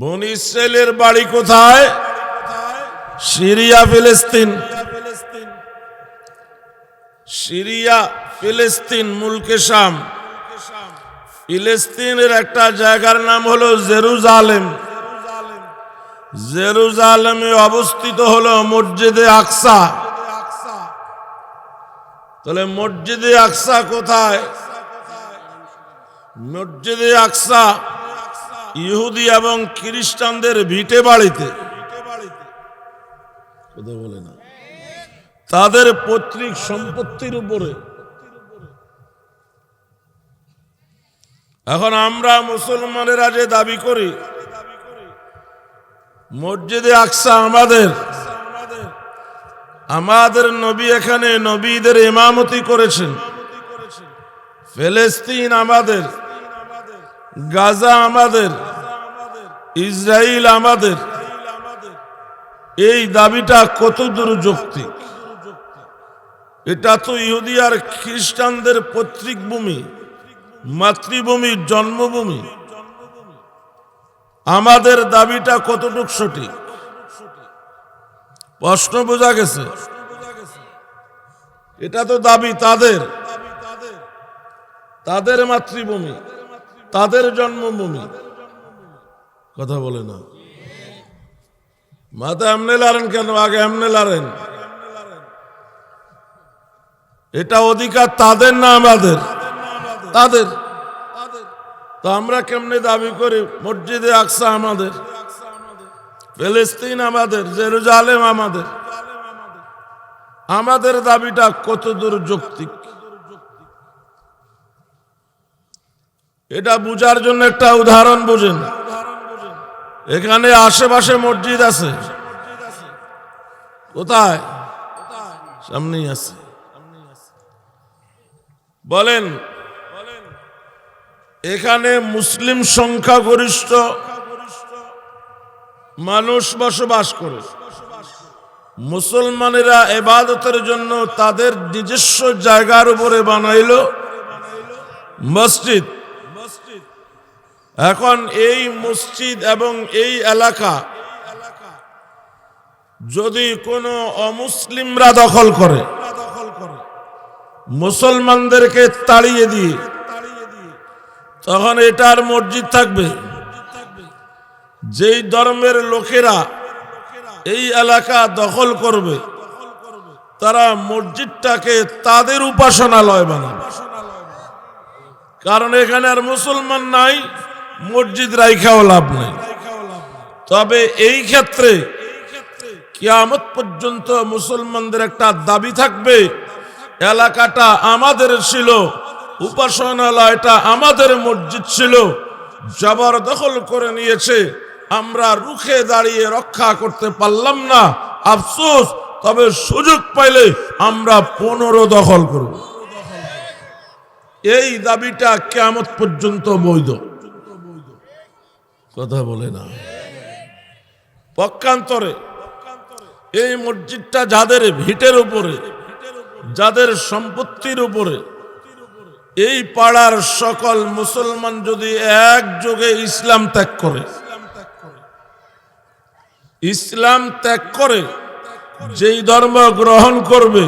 বন ইসরায়েলের বাড়ি কোথায়? সিরিয়া, ফিলিস্তিন। সিরিয়া, ফিলিস্তিন, মুলকে শাম। ফিলিস্তিনের একটা জায়গার নাম হলো জেরুজালেম। জেরুজালেমে অবস্থিত হলো মসজিদে আকসা। তাহলে মসজিদে আকসা কোথায়? মসজিদে আকসা ইহুদি এবং খ্রিস্টানদের ভিটে বাড়িতে। কথা বলে না। তাদের পৈতৃক সম্পত্তির উপরে। এখন আমরা মুসলমানেরা যে দাবি করি, মসজিদে আকসা আমাদের। আমাদের নবী এখানে নবীদের ইমামতি করেছেন। ফেলেস্তিন আমাদের, গাজা আমাদের। ইসরায়েল আমাদের। এই দাবিটা কতদূর যৌক্তিক এটা তো ইহুদি আর খ্রিস্টানদের পৈতৃক ভূমি, মাতৃভূমি, জন্মভূমি। আমাদের দাবিটা কতটুক সঠিক? প্রশ্ন বোঝা গেছে। এটা তো দাবি তাদের। তাদের মাতৃভূমি, তাদের জন্মভূমি। কথা বলে না। মাথা এমনে লারেন কেন? আগে এমনে লারেন। এটা অধিকার তাদের না আমাদের? তাদের। তো আমরা কেমনে দাবি করি? মসজিদে আকসা আমাদের। ফিলিস্তিন আমাদের। জেরুজালেম আমাদের। আমাদের দাবিটা কতদূর যৌক্তিক? এটা বুঝার জন্য একটা উদাহরণ বুঝেন। এখানে আশেপাশে মসজিদ আছে। কোথায়? সামনেই আছে। বলেন, এখানে মুসলিম সংখ্যাগরিষ্ঠ মানুষ বসবাস করে। মুসলমানেরা এবাদতের জন্য তাদের নিজস্ব জায়গার উপরে বানাইল মসজিদ। এখন এই মসজিদ এবং এই এলাকা যদি কোনো অমুসলিমরা দখল করে, মুসলমানদেরকে তাড়িয়ে দিয়ে, তখন এটার মসজিদ থাকবে। যেই ধর্মের লোকেরা এই এলাকা দখল করবে, তারা মসজিদটাকে তাদের উপাসনালয় বানাবে। কারণ এখানে আর মুসলমান নাই। মসজিদ রাইখাও লাভ নাই। তবে এই ক্ষেত্রে কিয়ামত পর্যন্ত মুসলমানদের একটা দাবি থাকবে, এলাকাটা আমাদের ছিল, উপাসনালয়টা আমাদের মসজিদ ছিল, জবরদখল করে নিয়েছে, আমরা রুখে দাঁড়িয়ে রক্ষা করতে পারলাম না, আফসোস, তবে সুযোগ পাইলে আমরা পুনরো দখল করব। এই দাবিটা কেমত পর্যন্ত বৈধ। কথা বলে না। পক্ষান্তরে এই মসজিদটা যাদের ভিটের উপরে, যাদের সম্পত্তির উপরে, এই পাড়ার সকল মুসলমান যদি একযোগে ইসলাম ত্যাগ করে, ইসলাম ত্যাগ করে, যেই ধর্ম গ্রহণ করবে,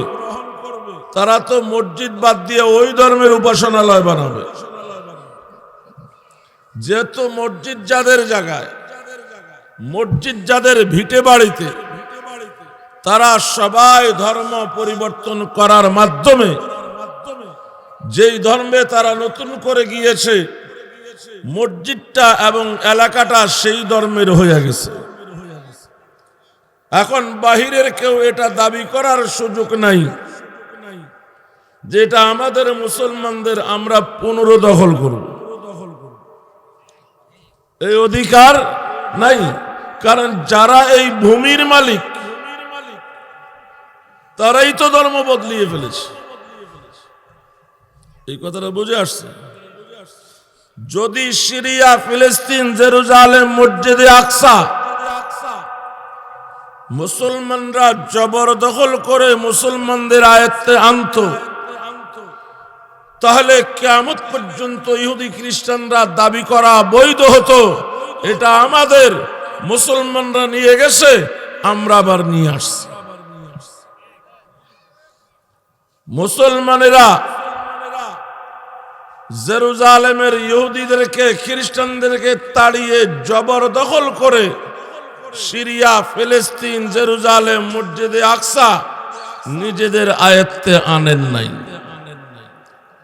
তারা তো মসজিদ বাদ দিয়ে ওই ধর্মের উপাসনালয় বানাবে। যেহেতু মসজিদ যাদের জায়গায়, মসজিদ যাদের ভিটে বাড়িতে, তারা সবাই ধর্ম পরিবর্তন করার মাধ্যমে, যেই ধর্মে তারা নতুন করে গিয়েছে, মসজিদটা এবং এলাকাটা সেই ধর্মের হয়ে গেছে। এখন বাহিরের কেউ এটা দাবি করার সুযোগ নাই, যেটা আমাদের মুসলমানদের আমরা পুনরুদখল করব। এই অধিকার নাই। কারণ যারা এই ভূমির মালিক, তারাই তো ধর্ম বদলিয়ে ফেলেছে। এই কথাটা বুঝে আসছে? যদি সিরিয়া, ফিলিস্তিন, জেরুজালেম, মসজিদে আকসা, মুসলমানরা জবরদখল করে মুসলমানদের আয়ত্তে আনত তাহলে কেমত পর্যন্ত ইহুদি খ্রিস্টানরা দাবি করা বৈধ হতো। এটা আমাদের মুসলমানরা নিয়ে গেছে, আমরা আবার নিয়ে আসছি। মুসলমানেরা জেরুজালেমের ইহুদিদেরকে, খ্রিস্টানদেরকে তাড়িয়ে জবরদখল করে সিরিয়া, ফিলিস্তিন, জেরুজালেম, মসজিদে আকসা নিজেদের আয়ত্তে আনেন নাই।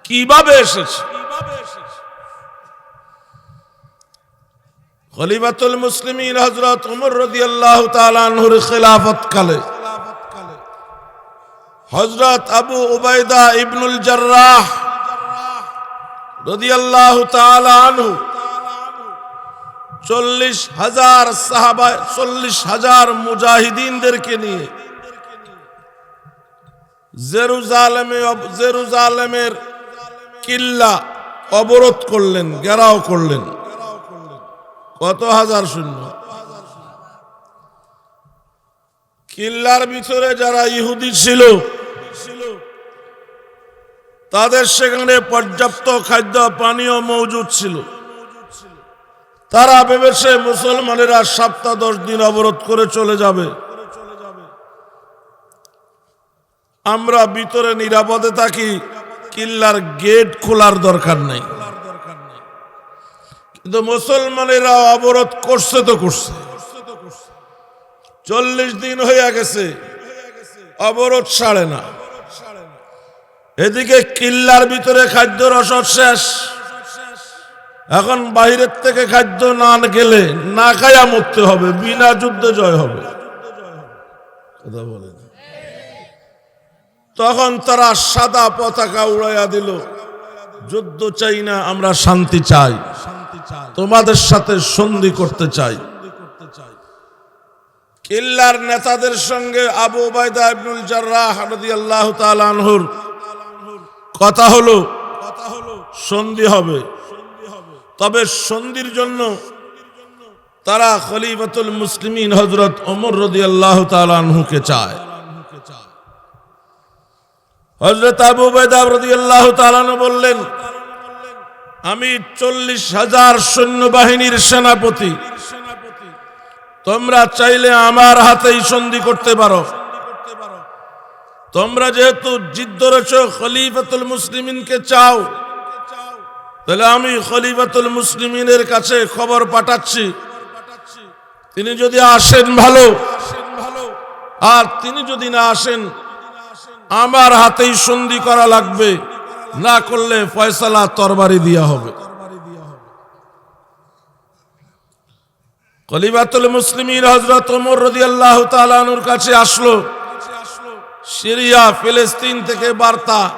কীভাবে এসেছে? খলিফাতুল মুসলিমিন হযরত ওমর রাদিয়াল্লাহু তাআলা আনহুর খিলাফত কালে। হযরত আবু উবাইদা ইবনুল জাররাহ রাদিয়াল্লাহু তাআলা আনহু চল্লিশ হাজার সাহাবা, চল্লিশ হাজার মুজাহিদিনদেরকে নিয়ে জেরুজালেমে জেরুজালেমের কিল্লা অবরোধ করলেন, ঘেরাও করলেন। কত হাজার শূন্য? কিল্লার ভিতরে যারা ইহুদি ছিল, তাদের সেখানে পর্যাপ্ত খাদ্য, পানীয় মজুদ ছিল। তারা ভেবেছে মুসলমানেরা সপ্তাহ দশ দিন অবরোধ করে চলে যাবে। আমরা ভিতরে নিরাপদে থাকি। কিল্লার গেট খোলার দরকার নাই। কিন্তু মুসলমানেরা অবরোধ করছে তো করছে। চল্লিশ দিন হয়ে গেছে, অবরোধ সারে না। এদিকে কিল্লার ভিতরে খাদ্য রসদ শেষ। এখন বাইরের থেকে খাদ্য না গেলে না খায়া মরতে হবে, বিনা যুদ্ধে জয় হবে। কথা বলেন। তখন তারা সাদা পতাকা উড়াইয়া দিল। যুদ্ধ চাই না, আমরা শান্তি চাই। তোমাদের সাথে সন্ধি করতে চাই। কিল্লার নেতাদের সঙ্গে আবু বাইদা ইবনুল জাররাহ রাদিয়াল্লাহু তাআলা আনহুর কথা হলো কথা হলো সন্ধি হবে। তবে সন্ধির জন্য তারা খলিফাতুল মুসলিমিন হজরত ওমর রাদিয়াল্লাহু তাআলা আনহুকে চায়। হজরত আবু বেদা রাদিয়াল্লাহ তালানো বললেন, আমি চল্লিশ হাজার সৈন্যবাহিনীর সেনাপতি। তোমরা চাইলে আমার হাতেই সন্ধি করতে পারো। তোমরা যেহেতু জিদ ধরেছ খলিফাতুল মুসলিমিনকে চাও। তাহলে আমি খলিফাতুল মুসলিমিনের কাছে খবর পাঠাচ্ছি। তিনি যদি আসেন ভালো। আর তিনি যদি না আসেন আমার হাতেই সন্ধি করা লাগবে। না করলে ফয়সালা তরবারি দিয়া হবে। কলিবাতুল মুসলিমিন হজরত ওমর রাদিয়াল্লাহু তাআলার কাছে আসলো। সিরিয়া, ফিলিস্তিন থেকে বার্তা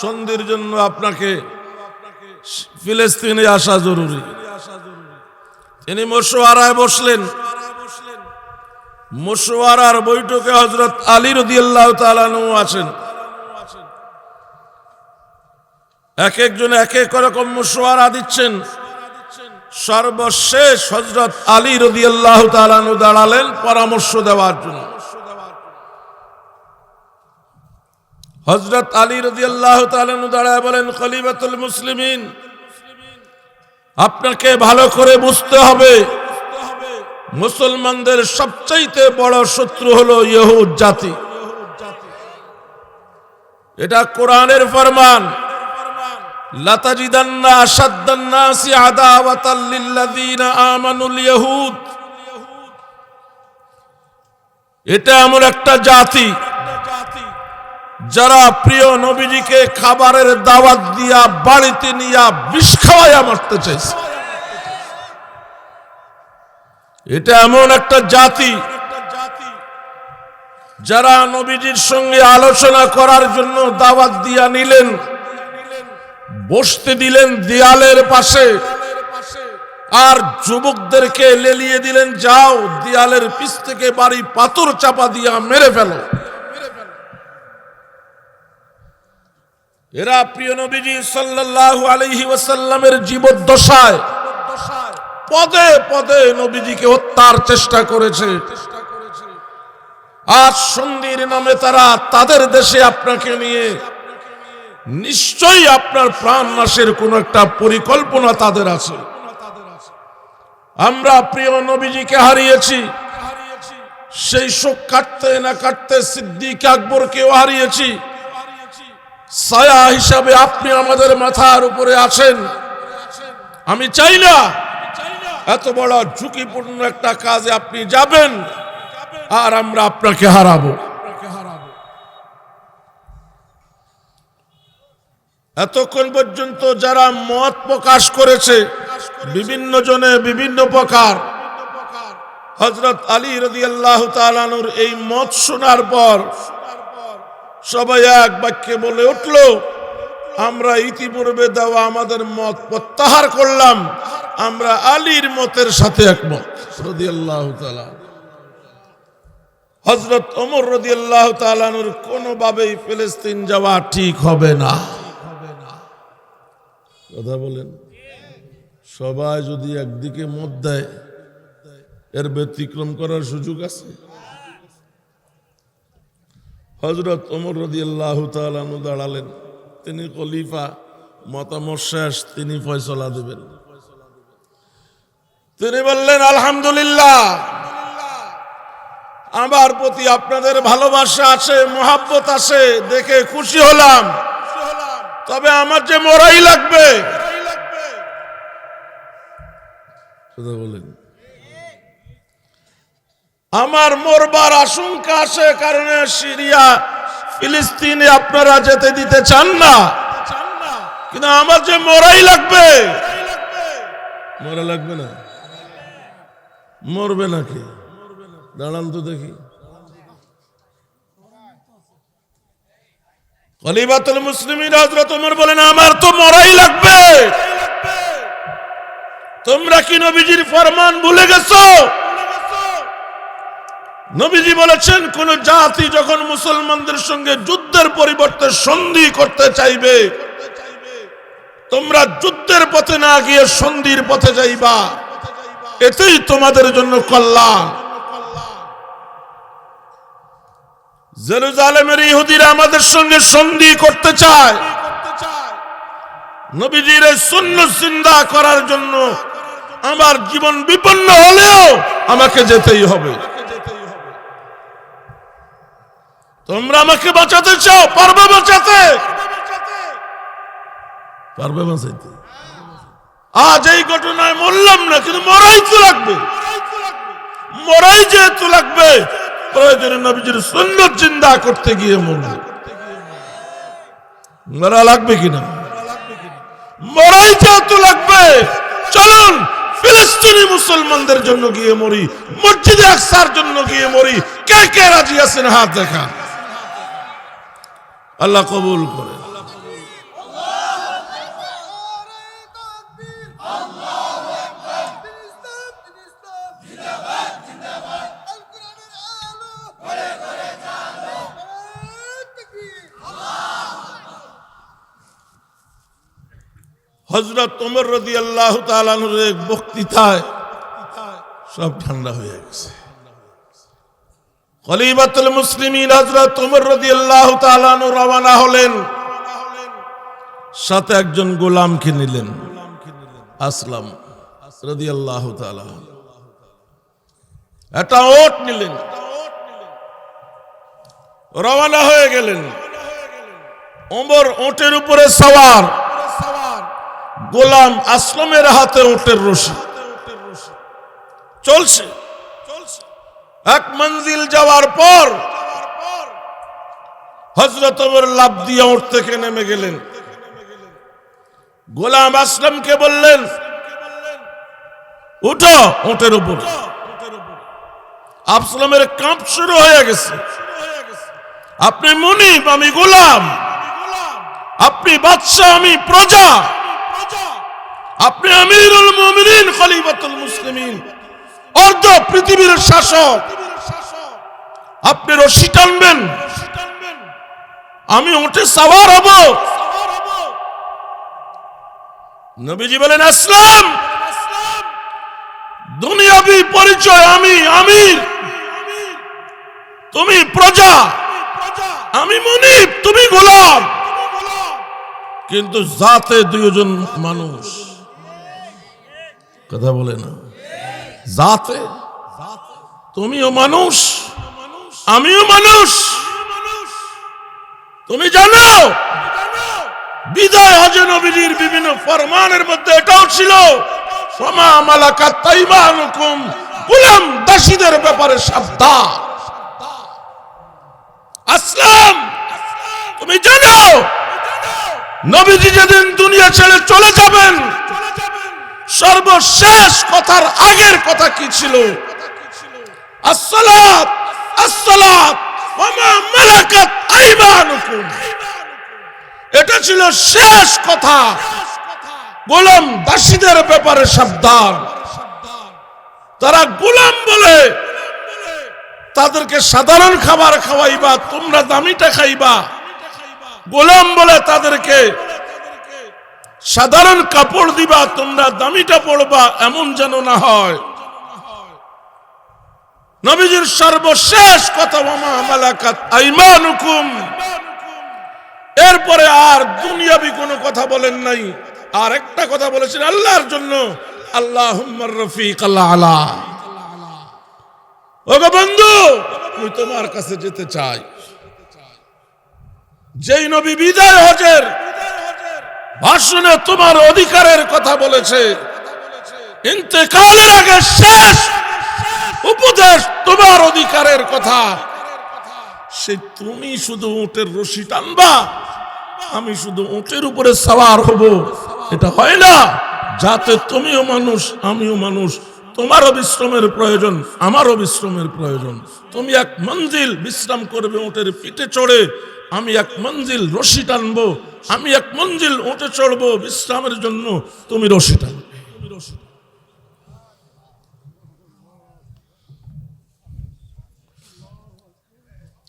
সন্ধির জন্য আপনাকে ফিলিস্তিনে আসা জরুরি। তিনি মশওয়ারায় বসলেন। মশওয়ারার বৈঠকে হজরত আলী রদিয়াল্লাহ তালানু আছেন। এক একজন এক এক রকম মশওয়ারা দিচ্ছেন। সর্বশেষ হজরত আলী রদিয়াল্লাহ তালানু দাঁড়ালেন পরামর্শ দেওয়ার জন্য। হজরত আলী রদিয়াল্লাহ তালানু দাঁড়ায় বলেন, খলিফাতুল মুসলিমিন, আপনাকে ভালো করে বুঝতে হবে মুসলমানদের সবচাইতে বড় শত্রু হলো ইহুদ জাতি। এটা কোরআনের ফরমান। লাতাজিদান্না আশাদ্দান্নাসি আদাওয়াতাল আমানুল ইহুদ। এটা এমন একটা জাতি যারা প্রিয় নবীজিকে খাবারের দাওয়াত দিয়া বাড়িতে নিয়া বিষ খাওয়াইয়া মারতে চাইছে। এটা এমন একটা জাতি যারা নবীজির সঙ্গে আলোচনা করার জন্য দাওয়াত দিয়া নিলেন, বসতে দিলেন দেয়ালের পাশে, আর যুবকদেরকে লেলিয়ে দিলেন, যাও, দেয়ালের পিছ থেকে বাড়ি পাথর চাপা দিয়া মেরে ফেলো। এরা প্রিয় নবীজি সাল্লাল্লাহু আলাইহি ওয়াসাল্লামের জীবদ্দশায় পদে পদে নবীজিকে হত্যার চেষ্টা করেছে। আর সন্ধির নামে তারা তাদের দেশে আপনাকে নিয়ে নিশ্চয়ই আপনার প্রাণ নাশের কোন একটা পরিকল্পনা তাদের আছে। আমরা প্রিয় নবীজিকে হারিয়েছি। সেই শোক কাটতে না কাটতে সিদ্দিক আকবরকেও হারিয়েছি। ছায়া হিসাবে আপনি আমাদের মাথার উপরে আছেন। আমি চাই না এত বড় ঝুঁকিপূর্ণ একটা কাজে আপনি যাবেন, আর আমরা আপনাকে হারাবো। এতক্ষণ পর্যন্ত যারা মত প্রকাশ করেছে, বিভিন্ন জনে বিভিন্ন প্রকার হজরত আলী রদি আল্লাহ এই মত শোনার পর সবাই এক বাক্যে বলে উঠল আমরা ইতিপূর্বে দেওয়া আমাদের মত প্রত্যাহার করলাম। আমরা আলীর মতের সাথে একমত। রদি আল্লাহ হজরত ওমর রদি আল্লাহ তালানুর কোনোভাবেই ফিলিস্তিন যাওয়া ঠিক হবে না। কথা বলেন। সবাই যদি একদিকে মত দেয়, এর ব্যতিক্রম করার সুযোগ আছে? হজরত ওমর রদি আল্লাহ তালানু দাঁড়ালেন। তিনি খলিফা, মতামত শেষ, তিনি ফয়সলা দেবেন। তিনি বললেন, আলহামদুলিল্লাহ, আমার প্রতি আপনাদের ভালোবাসা আছে, মোহাব্বত আছে, দেখে খুশি হলাম। তবে আমার যে মরাই লাগবে। বলেন। আমার মরবার আশঙ্কা আছে, কারণে সিরিয়া ফিলিস্তিনে আপনারা যেতে দিতে চান না। কিন্তু আমার যে মরাই লাগবে। মরা লাগবে না? মরবে নাকি? দাঁড়ান তো দেখি। খলিফাতুল মুসলিমিন হযরত ওমর বলেন, আমার তো মরাই লাগবে। তোমরা কি নবীজির ফরমান ভুলে গেছো? নবীজি বলেছেন, কোন জাতি যখন মুসলমানদের সঙ্গে যুদ্ধের পরিবর্তে সন্ধি করতে চাইবে, তোমরা যুদ্ধের পথে না গিয়ে সন্ধির পথে যাইবা। এতেই তোমাদের জন্য কল্যাণ। জেরুজালেমের ইহুদিরা আমাদের সঙ্গে সন্ধি করতে চায়। নবীজির শূন্য চিন্তা করার জন্য আমার জীবন বিপন্ন হলেও আমাকে যেতেই হবে। তোমরা আমাকে বাঁচাতে চাও, পারবে বাঁচাতে? পারবে বাঁচাইতে। আজ এই ঘটনায় মরলাম না, কিন্তু মরাই তো লাগবে। মরাই যেহেতু লাগবে সুন্দর চিন্তা করতে গিয়ে মরবে। মরা লাগবে কিনা? মরাই যেহেতু লাগবে, চলুন, ফিলিস্তিনি মুসলমানদের জন্য গিয়ে মরি, মসজিদে আকসার জন্য গিয়ে মরি। কে কে রাজি আছেন? হাত দেখা আল্লাহ কবুল করে। হজরত তোমর রদি আল্লাহ তালানুর এক বক্তৃতায় সব ঠান্ডা হয়ে গেছে। খলিফাতুল মুসলিমিন হজরত তোমর রদি আল্লাহ তালানু রওনা হলেন। সাথে একজন গোলামকে নিলেন। আসলাম রদি আল্লাহ তালা একটা ওট নিলেন। রওনা হয়ে গেলেন। ওমর ওটের উপরে সওয়ার। গোলাম আসলামের হাতে ওটের রশি। চলছে। এক মঞ্জিল যাওয়ার পর হজরত লাভ দিয়ে ওট থেকে নেমে গেলেন। গোলাম আসলামকে বললেন, উঠো ওটের উপর। আসলামের কাঁপ শুরু হয়ে গেছে। আপনি মুনিব, আমি গোলাম। আপনি বাদশাহ, আমি প্রজা। আপনি আমিরুল মুমিনিন, খলিফাতুল মুসলিমিন। অর্ধ পৃথিবীর শাসক। আপনি রশি টানবেন। আমি উঠে সাওয়ার হব। নবীজি বলেন, আসলাম। দুনিয়াবি পরিচয় আমি আমি তুমি প্রজা। আমি মুনিব, তুমি গোলাম। কিন্তু জাতে দুইজন মানুষ। কথা বলে না। জাতে। তুমিও মানুষ, আমিও মানুষ। তুমি জানো, বিদায় হজে নবীর বিভিন্ন ফরমানের মধ্যে এটাও ছিল সমা মালাকা তাইমানুকুম গুলাম দাসীদের ব্যাপারে সাবধান। আসলাম, তুমি জানো, নবীজি যেদিন দুনিয়া ছেড়ে চলে যাবেন সর্বশেষ কথার আগের কথা কি ছিল? এটা ছিল শেষ কথা। গোলাম দাসীদের ব্যাপারে সাবধান। তারা গোলাম বলে, তাদেরকে সাধারণ খাবার খাওয়াইবা, তোমরা দামিটা খাইবা। গোলাম বলে তাদেরকে সাধারণ কাপড় দিবা, তোমরা দামিটা পড়বা, এমন যেন না হয়। নবীজির সর্বশেষ কথা মামা মালাকাত আইমানুকুম। এরপরে আর দুনিয়াবি কোনো কথা বলেন নাই। আর একটা কথা বলেছেন আল্লাহর জন্য আল্লাহ রফিক বন্ধু, আমি তোমার কাছে যেতে চাই। যেই নবী বিদায় হজের ভাষণে তোমার অধিকারের কথা বলেছে। ইন্তেকালের আগে শেষ উপদেশ তোমার অধিকারের কথা। সে তুমি শুধু উটের রশি টানবা, আমি শুধু উটের উপরে সাওয়ার হব। এটা হয় না। যাতে তুমিও মানুষ, আমিও মানুষ। তোমারও বিশ্রামের প্রয়োজন, আমারও বিশ্রামের প্রয়োজন। তুমি এক মঞ্জিল বিশ্রাম করবে উটের পিঠে চড়ে। আমি এক মঞ্জিল রশি টানবো, আমি এক মঞ্জিল উঠে চড়বো বিশ্রামের জন্য। তুমি রশি টানবে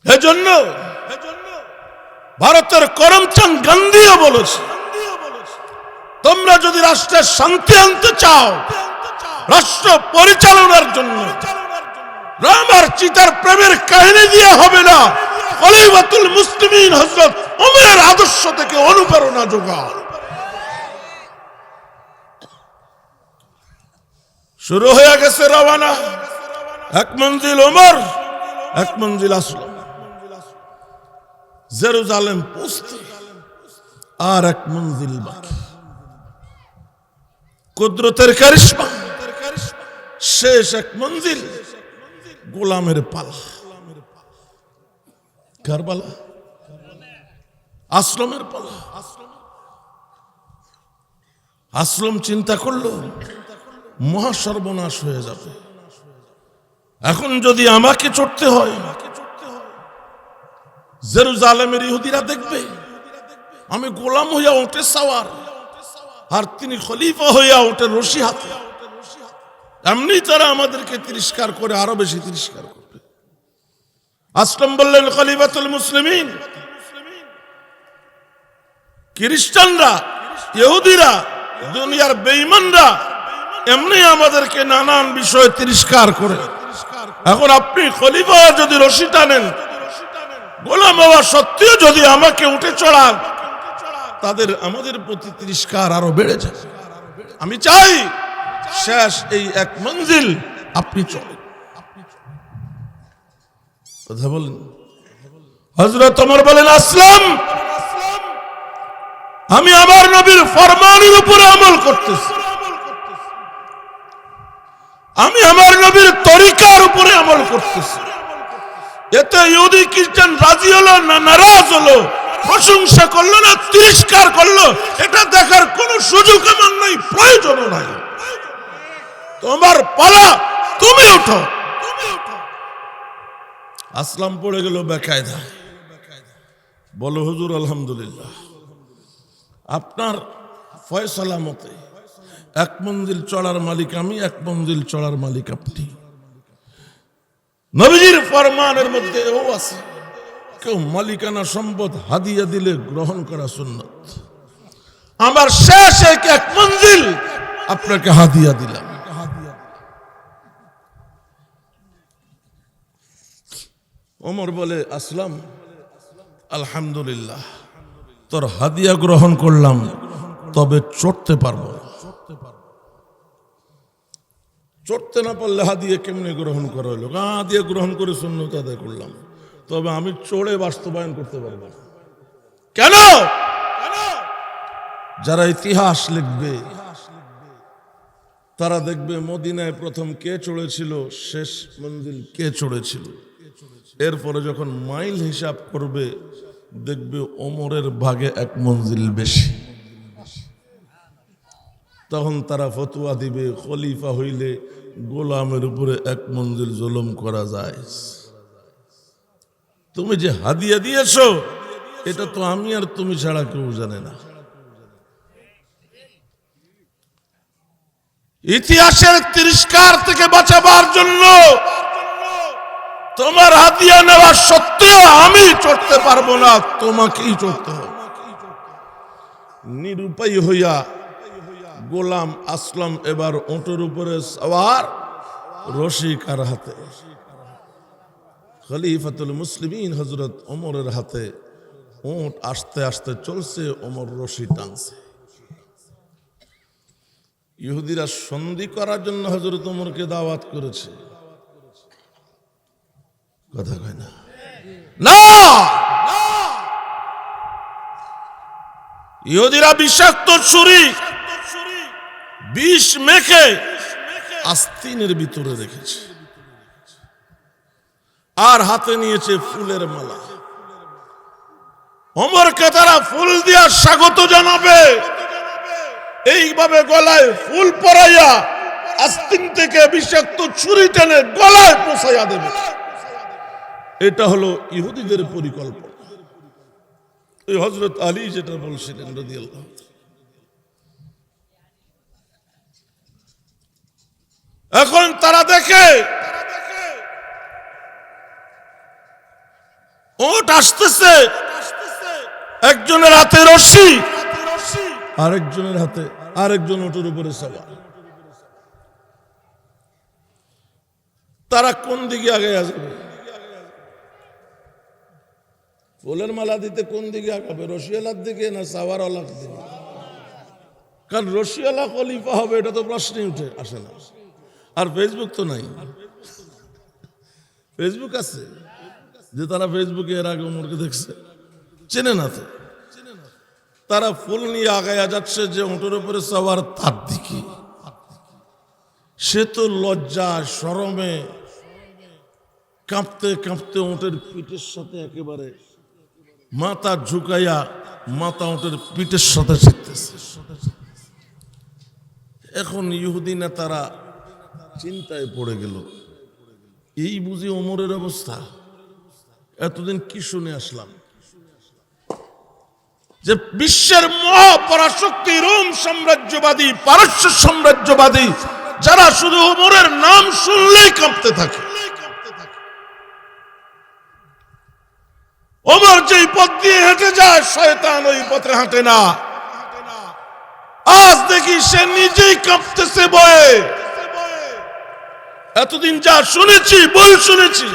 এজন্য ভারতের করমচাঁদ গান্ধীও বলেছে, তোমরা যদি রাষ্ট্রের শান্তি আনতে চাও, রাষ্ট্র পরিচালনার জন্য, রাম আর চিতার প্রেমের কাহিনী দিয়ে হবে না। খলিফাতুল মুসলিমিন আদর্শ থেকে অনুপ্রেরণা যোগাও শুরু হয়ে গেছে এক মঞ্জিল এক মঞ্জিল আসলাম জেরুজালেম পৌঁছতে আর এক মঞ্জিল বাকি। কুদরতের কারিশমা, শেষ এক মঞ্জিল, গোলামের পালা। কারবালা, আশ্রমের পালা। আশ্রম চিন্তা করল, মহা সর্বনাশ হয়ে যাবে। এখন যদি আমাকে চড়তে হয়, জেরুজালেমের ইহুদিরা দেখবে, আমি গোলাম হইয়া ওঠে সাওয়ার, আর তিনি খলিফা হইয়া ওঠে রশি হাতে। এমনি তারা আমাদেরকে তিরস্কার করে, আরও বেশি তিরস্কার করবে আসলাম বললেন, খলিফাতুল মুসলিমিন। খ্রিস্টানরা, ইহুদিরা, দুনিয়ার বেঈমানরা এমনি আমাদেরকে নানান বিষয়ে তিরস্কার করে। এখন আপনি খলিফা যদি রশি টানেন, গোলাম বাবা সত্যিও যদি আমাকে উঠে চড়ান, তাদের আমাদের প্রতি তিরস্কার আরও বেড়ে যায় আমি চাই শেষ এই এক মঞ্জিল আপনি চলেন। কথা বলেন। হজরত তোমার বলেন, আসলাম। আমি আমার নবীর ফরমানের উপরে আমল করতেছি। আমি আমার নবীর তরিকার উপরে আমল করতেছি। এতে ইহুদি, খ্রিস্টান রাজি হলো না নারাজ হলো? প্রশংসা করল না তিরস্কার করল? এটা দেখার কোনো সুযোগ আমার নাই প্রয়োজন নাই। তোমার পালা তুমি উঠো আসলাম, পড়ে গেল বেকায়দা। বলো, হুজুর, আলহামদুলিল্লাহ। আপনার ফয়সালা মতে এক মঞ্জিল চড়ার মালিক আমি, এক মঞ্জিল চড়ার মালিক আপনি। নবীজির ফরমানের মধ্যে ও আছে, কেউ মালিকানা সম্পদ হাদিয়া দিলে গ্রহণ করা সুন্নত। আমার শেষ এক এক মঞ্জিল আপনাকে হাদিয়া দিলাম। ওমর বলে, আসলাম, আলহামদুলিল্লাহ, তোর হাদিয়া গ্রহণ করলাম, তবে চড়তে পারব। চড়তে না পারলে হা দিয়ে কেমনে গ্রহণ করা হলো গা দিয়ে গ্রহণ করে শূন্যতা আদায় করলাম তবে আমি চড়ে বাস্তবায়ন করতে পারব না। কেন যারা ইতিহাস লিখবে, তারা দেখবে মদিনায় প্রথম কে চড়েছিল, শেষ মন্দির কে চড়েছিল এরপরে যখন মাইল হিসাব করবে, দেখবে ওমরের ভাগে এক মঞ্জিল বেশি। তখন তারা ফতুয়া দিবে, খলিফা হইলে গোলামের উপরে এক মঞ্জিল জুলুম করা যায়। তুমি যে হাদিয়া দিয়েছ, এটা তো আমি আর তুমি ছাড়া কেউ জানে না। ইতিহাসের তিরস্কার থেকে বাঁচাবার জন্য তোমার হাতিয়া নেওয়া সত্ত্বেও আমি চড়তে পারব না, তোমাকেই চড়তে হবে। নিরুপায় হইয়া গোলাম আসলাম এবার ওটের উপরে সওয়ার, রশি কার হাতে? খলিফাতুল মুসলিমিন হজরত ওমরের হাতে ওট আস্তে আস্তে চলছে, ওমর রশি টানছে। ইহুদিরা সন্ধি করার জন্য হজরত ওমরকে দাওয়াত করেছে। কথা কয় না। না! ইহুদিরা বিষাক্ত ছুরি, বিষ মেখে আস্তিনের ভিতরে রেখেছে। আর হাতে নিয়েছে ফুলের মালা। অমরকে তারা ফুল দিয়া স্বাগত জানাবে। এইভাবে গলায় ফুল পরাইয়া আস্তিন থেকে বিষাক্ত ছুরি টেনে গলায় পোষাইয়া দেবে। এটা হলো ইহুদিদের পরিকল্পনা। এই হজরত আলী যেটা বলছিলেন রাদিয়াল্লাহু এখন তারা দেখে ওট আসতেছে, একজনের হাতে রশি, আরেকজনের হাতে, আরেকজন ওটের উপরে সবার তারা কোন দিকে আগে আসবে ফুলের মালা দিতে কোন দিকে আঁকাবে রশিয়ালার দিকে না সাওয়ারওয়ালার দিকে? কারণ রশিয়ালা খলিফা হবে, এটা তো প্রশ্নই উঠে, আসে না। আর ফেসবুক তো নাই। ফেসবুক আছে। যে তারা ফেসবুকে এর আগে উমরকে দেখছে, চেনে না তো। তারা ফুল নিয়ে আগায়া যাচ্ছে যে ওটার উপরে সবার তার দিকে। সে তো লজ্জা শরমে কাঁপতে কাঁপতে ওটের পিঠের সাথে একেবারে মাথা ঝুঁকাইয়া মাথা ওটের পিঠের সাথে শিখতেছে এখন ইহুদি নেতারা চিন্তায় পড়ে গেল। এই বুঝি ওমরের অবস্থা? এতদিন কি শুনে আসলাম? যে বিশ্বের মহাপরাশক্তি রোম সাম্রাজ্যবাদী, পারস্য সাম্রাজ্যবাদী, যারা শুধু ওমরের নাম শুনলেই কাঁপতে থাকে। ওমর যেই পথ দিয়ে হেঁটে যায়, শয়তান ওই পথে হাঁটে না। আজ দেখি সে নিজেই কাঁপতেছে বয়ে। এতদিন যা শুনেছি, বই শুনেছি।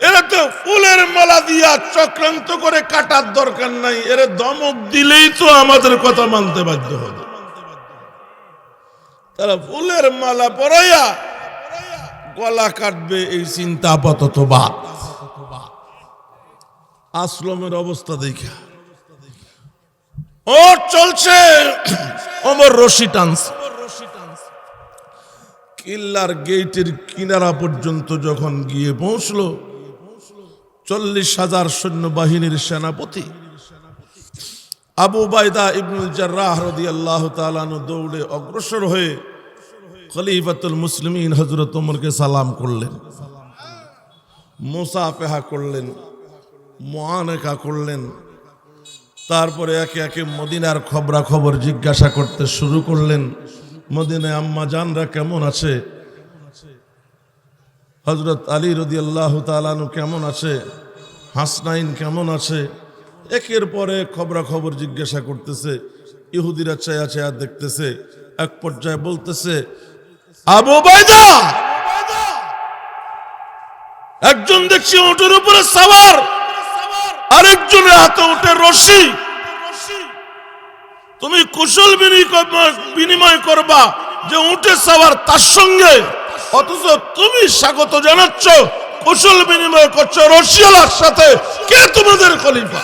এরা তো ফুলের মালা দিয়া চক্রান্ত করে কাটার দরকার নাই। এর দমক দিলেই তো আমাদের কথা মানতে বাধ্য হবে। তারা ফুলের মালা পরাইয়া গলা কাটবে এই চিন্তা আপাতত বাদ। আসলমের অবস্থা দেখা। ও চলছে। অমর রশি টানছে। কিল্লার গেটের কিনারা পর্যন্ত যখন গিয়ে পৌঁছলো, চল্লিশ হাজার সৈন্য বাহিনীর সেনাপতি আবু বাইদা ইবনুল জার্রাহ আল্লাহ তালানু দৌড়ে অগ্রসর হয়ে খলিফাতুল মুসলিমিন হজরত ওমরকে সালাম করলেন। মুসাফেহা করলেন। মোয়ানেকা করলেন। তারপরে একে একে মদিনার খবরা খবর জিজ্ঞাসা করতে শুরু করলেন, মদিনায় আম্মা জানরা কেমন আছে? হজরত আলী রদি আল্লাহ তালানু কেমন আছে? হাসনাইন কেমন আছে? একের পরে খবরা খবর জিজ্ঞাসা করতেছে, ইহুদিরা চায়া চায়া দেখতেছে, এক পর্যায়ে বলতেছে, আবু বাইদা একজন দেখছি ওটের উপরে সাওয়ার! আরেকজনের হাতে উঠে রশি। তুমি কুশল বিনিময়- করবা যে উঠে সবার তার সঙ্গে। অথচ তুমি স্বাগত জানাচ্ছ, কুশল বিনিময় করছ রশিয়ালার সাথে। কে তোমাদের খলিফা?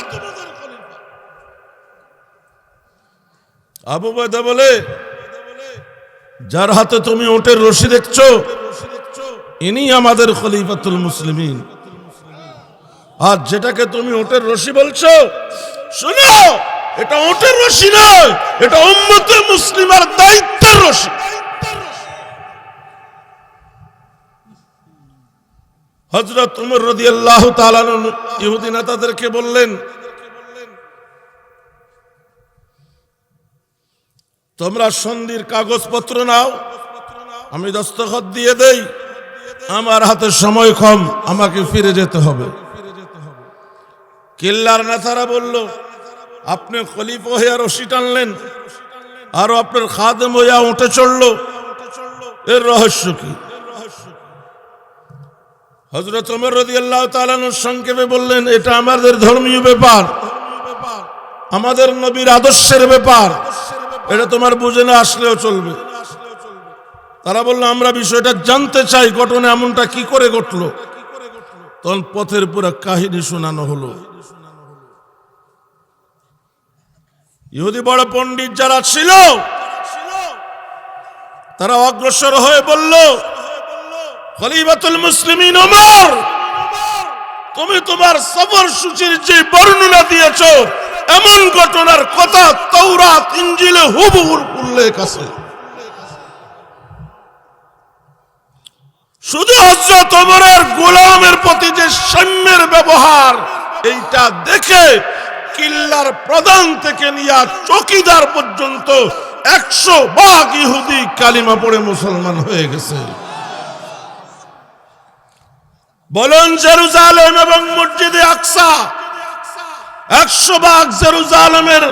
আবু বয়দা বলে, যার হাতে তুমি ওটের রশি দেখছ ইনি আমাদের খলিফাতুল মুসলিমিন। আর যেটাকে তুমি ওটের রশি বলছো, শুনো, এটা ওটের রশি নয়, এটা উম্মতে মুসলিমার দায়িত্বের রশি। হজরত উমর রদি আল্লাহ ইহুদি নেতাদেরকে বললেন, তোমরা সন্ধির কাগজপত্র নাও, আমি দস্তখত দিয়ে দেই, আমার হাতে সময় কম, আমাকে ফিরে যেতে হবে। কিল্লার নেতারা বলল, আপনি খলিফ হইয়া রশি টানলেন, আরও আপনার খাদেম হইয়া উঠে চলল। এর রহস্য কি? হজরত ওমর রদি আল্লাহ তালানুর সংক্ষেপে বললেন, এটা আমাদের ধর্মীয় ব্যাপার। আমাদের নবীর আদর্শের ব্যাপার। এটা তোমার বুঝে না আসলেও চলবে। তারা বলল, আমরা বিষয়টা জানতে চাই ঘটনা এমনটা কি করে ঘটলো? তখন পথের পুরো কাহিনী শোনানো হলো। ইহুদি বড় পণ্ডিত যারা ছিল, তারা অগ্রসর হয়ে বলল, খলিফাতুল মুসলিমিন ওমর, তুমি তোমার সফর সূচির যে বর্ণনা দিয়েছ, এমন ঘটনার কথা তৌরাত ইঞ্জিলে হুবহুর উল্লেখ আছে। শুধু হজরত ওমরের গোলামের প্রতি যে সাম্যের ব্যবহার, এইটা দেখে কিল্লার প্রধান থেকে নিয়ে চকিদার পর্যন্ত একশো বাঘ ইহুদি কালিমা পড়ে মুসলমান হয়ে গেছে। বলুন জেরুজালেম এবং মসজিদে আকসা, একশো ভাগ জেরুজালেমের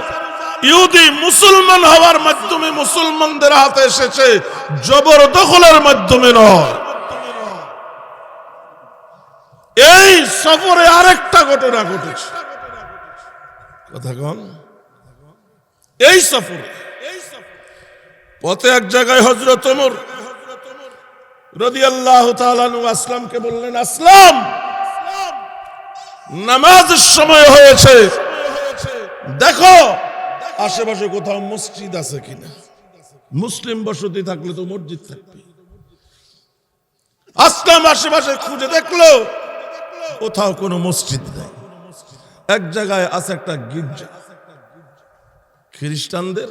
ইহুদি মুসলমান হওয়ার মাধ্যমে মুসলমানদের হাতে এসেছে জবরদখলের মাধ্যমে নয়। এই সফরে আরেকটা ঘটনা ঘটেছে। এই সফরে পথে এক জায়গায় হজরত রদি আল্লাহ আসলামকে বললেন, আসলাম। নামাজের সময় হয়েছে। দেখো, আশেপাশে কোথাও মসজিদ আছে কিনা? মুসলিম বসতি থাকলে তো মসজিদ থাকবে। আসলাম আশেপাশে খুঁজে দেখল কোথাও কোনো মসজিদ নেই। এক জায়গায় আছে একটা গির্জা। খ্রিস্টানদের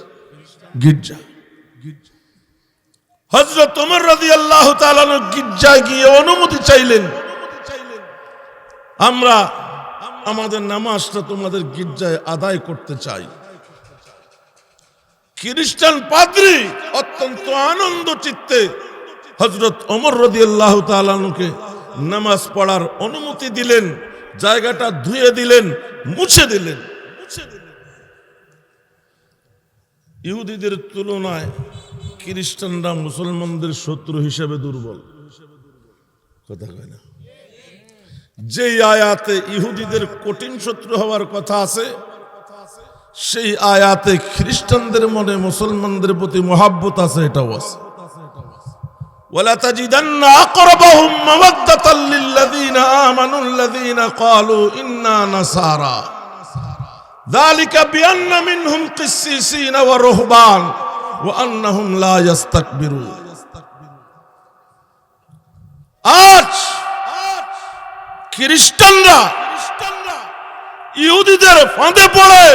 গির্জা। হজরত তোমার রাজি আল্লাহ গির্জায় গিয়ে অনুমতি চাইলেন, আমরা আমাদের নামাজটা তোমাদের গির্জায় আদায় করতে চাই। খ্রিস্টান পাদ্রি অত্যন্ত আনন্দ চিত্তে হজরত অমর রদি আল্লাহ তালুকে নামাজ পড়ার অনুমতি দিলেন, জায়গাটা ধুয়ে দিলেন, মুছে দিলেন। ইহুদিদের তুলনায় খ্রিস্টানরা মুসলমানদের শত্রু হিসেবে দুর্বল। কথা কয় না। যেই আয়াতে ইহুদিদের কঠিন শত্রু হওয়ার কথা আছে, সেই আয়াতে খ্রিস্টানদের মনে মুসলমানদের প্রতি মহাব্বত আছে, এটাও আছে। ولا تجدن أقربهم مودة للذين آمنوا الذين قالوا إنا نصارى ذلك بأن منهم قسيسين ورهبان وأنهم لا يستكبرون আজ খ্রিস্টানরা ইহুদিদের ফাঁদে পড়ে